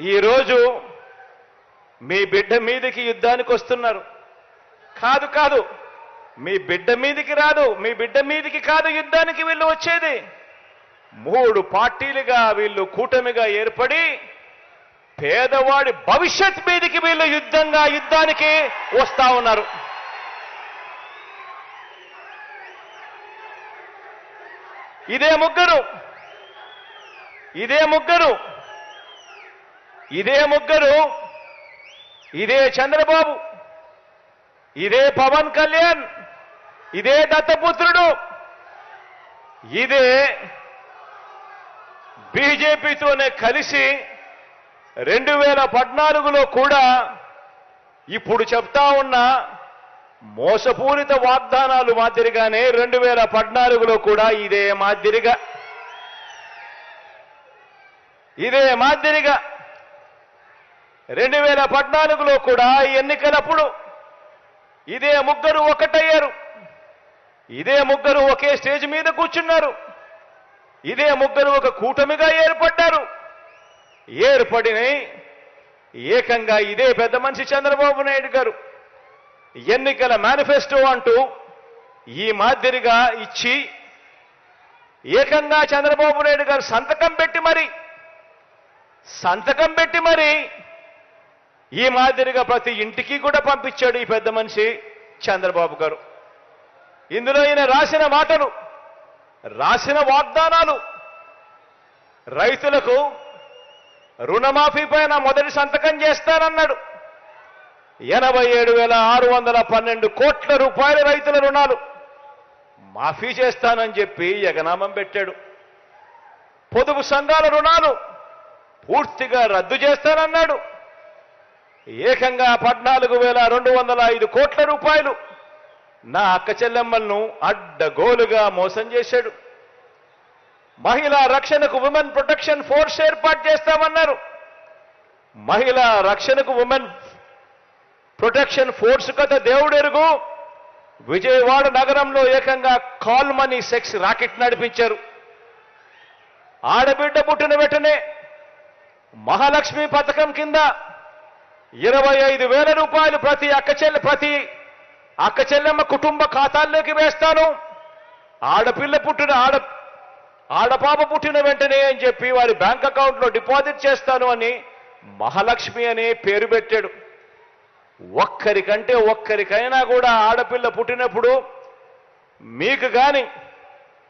ఈరోజు మీ బిడ్డ మీదకి యుద్ధానికి వస్తున్నారు. కాదు కాదు. మీ బిడ్డ మీదికి రాదు మీ బిడ్డ మీదికి కాదు యుద్ధానికి వీళ్ళు వచ్చేది. మూడు పార్టీలుగా వీళ్ళు కూటమిగా ఏర్పడి పేదవాడి భవిష్యత్ మీదికి వీళ్ళు యుద్ధంగా యుద్ధానికి వస్తా ఉన్నారు. ఇదే ముగ్గురు. ఇదే ముగ్గురు. ఇదే ముగ్గురు ఇదే చంద్రబాబు ఇదే పవన్ కళ్యాణ్ ఇదే దత్తపుత్రుడు ఇదే బీజేపీతోనే కలిసి రెండు వేల పద్నాలుగులో కూడా ఇప్పుడు చెప్తా ఉన్న మోసపూరిత వాగ్దానాలు మాదిరిగానే రెండు వేల పద్నాలుగులో కూడా ఇదే మాదిరిగా. ఇదే మాదిరిగా. రెండు వేల పద్నాలుగులో కూడా ఎన్నికలప్పుడు ఇదే ముగ్గురు ఒకటయ్యారు. ఇదే ముగ్గురు ఒకే స్టేజ్ మీద కూర్చున్నారు. ఇదే ముగ్గురు ఒక కూటమిగా ఏర్పడ్డారు. ఏర్పడిన ఏకంగా ఇదే పెద్ద మనిషి చంద్రబాబు నాయుడు గారు ఎన్నికల మేనిఫెస్టో అంటూ ఈ మాదిరిగా ఇచ్చి ఏకంగా చంద్రబాబు నాయుడు గారు సంతకం పెట్టి మరి సంతకం పెట్టి మరి ఈ మాదిరిగా ప్రతి ఇంటికి కూడా పంపించాడు ఈ పెద్ద మనిషి చంద్రబాబు గారు. ఇందులో ఈయన రాసిన మాటలు రాసిన వాగ్దానాలు. రైతులకు రుణమాఫీ పైన మొదటి సంతకం చేస్తానన్నాడు. ఎనభై ఏడు వేల ఆరు వందల పన్నెండు కోట్ల రూపాయల రైతుల రుణాలు మాఫీ చేస్తానని చెప్పి ఎగనామం పెట్టాడు. పొదుపు సంఘాల రుణాలు పూర్తిగా రద్దు చేస్తానన్నాడు. ఏకంగా పద్నాలుగు వేల రెండు వందల ఐదు కోట్ల రూపాయలు. నా అక్క చెల్లెమ్మలను అడ్డగోలుగా మోసం చేశాడు. మహిళా రక్షణకు ఉమెన్ ప్రొటెక్షన్ ఫోర్స్ ఏర్పాటు చేస్తామన్నారు. మహిళా రక్షణకు ఉమెన్ ప్రొటెక్షన్ ఫోర్స్ కథ దేవుడెరుగు. విజయవాడ నగరంలో ఏకంగా కాల్ మనీ సెక్స్ రాకెట్ నడిపించారు. ఆడబిడ్డ పుట్టిన వెంటనే మహాలక్ష్మి పథకం కింద ఇరవై ఐదు వేల రూపాయలు ప్రతి అక్క చెల్లె ప్రతి అక్క చెల్లెమ్మ కుటుంబ ఖాతాల్లోకి వేస్తాను. ఆడపిల్ల పుట్టిన ఆడ ఆడపాప పుట్టిన వెంటనే అని చెప్పి వారి బ్యాంక్ అకౌంట్లో డిపాజిట్ చేస్తాను అని మహాలక్ష్మి అనే పేరు పెట్టాడు. ఒక్కరికంటే ఒక్కరికైనా కూడా ఆడపిల్ల పుట్టినప్పుడు మీకు కానీ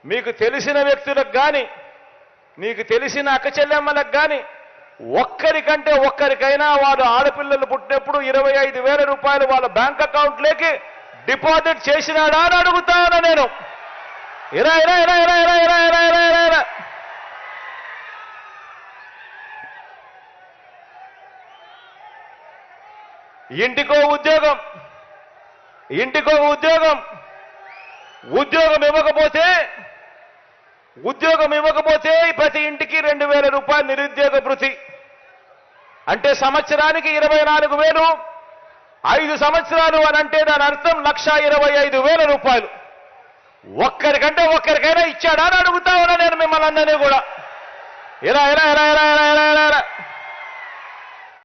మీకు తెలిసిన వ్యక్తులకు కానీ మీకు తెలిసిన అక్క చెల్లెమ్మలకు కానీ ఒక్కరికంటే ఒక్కరికైనా వాడు ఆడపిల్లలు పుట్టినప్పుడు ఇరవై ఐదు వేల రూపాయలు వాళ్ళ బ్యాంక్ అకౌంట్లోకి డిపాజిట్ చేసినాడా అని అడుగుతా నేను. ఇరా ఇరా ఇరా ఇరా ఇరా ఇరా ఇరా ఇరా ఇరా ఇరా. ఇంటికో ఉద్యోగం ఇంటికో ఉద్యోగం. ఉద్యోగం ఇవ్వకపోతే ఉద్యోగం ఇవ్వకపోతే ప్రతి ఇంటికి రెండు వేల రూపాయలు నిరుద్యోగ భృతి. అంటే సంవత్సరానికి ఇరవై నాలుగు వేలు ఐదు సంవత్సరాలు అని అంటే దాని అర్థం లక్ష ఇరవై ఐదు వేల రూపాయలు. ఒక్కరికంటే ఒక్కరికైనా ఇచ్చాడా అని అడుగుతా ఉన్నా నేను మిమ్మల్ని అందరినీ కూడా. ఇలా ఇలా ఇలా ఇలా ఇలా ఇలా ఇలా